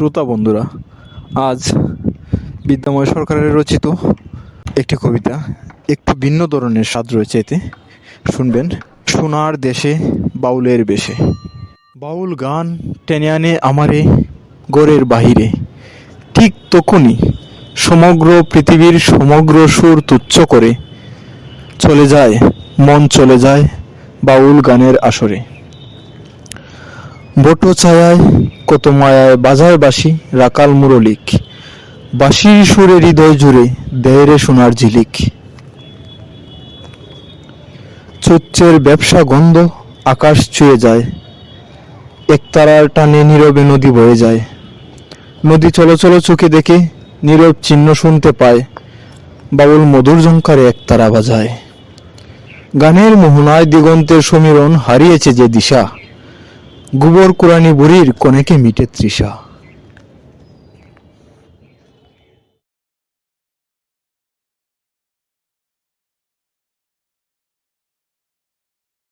শ্রোতা বন্ধুরা, আজ বিদ্যাময় সরকারের রচিত একটি কবিতা, একটু ভিন্ন ধরনের স্বাদ রয়েছে এতে। শুনবেন, সোনার দেশে বাউলের বেশে। বাউল গান টেনে আনে আমারে গড়ের বাহিরে। ঠিক তখনই সমগ্র পৃথিবীর সমগ্র সুর তুচ্ছ করে চলে যায়, মন চলে যায় বাউল গানের আসরে। বটো ছায়ায় কত মায়ায় বাজায় বাসি রাকাল মুরলিক। বাঁশির সুরে হৃদয় জুড়ে দেয়রে সোনার ঝিলিক। চুচ্চের ব্যবসা গন্ধ আকাশ ছুঁয়ে যায়। একতারার টানে নীরবে নদী বয়ে যায়। নদী চলো চলো চোখে দেখে নীরব চিহ্ন শুনতে পায়। বাবুল মধুর ঝঙ্কারে একতারা বাজায়। গানের মোহনায় দিগন্তের সমীরণ হারিয়েছে যে দিশা। গোবর কোরআনি বুড়ির কনেকে মিটে তৃষা।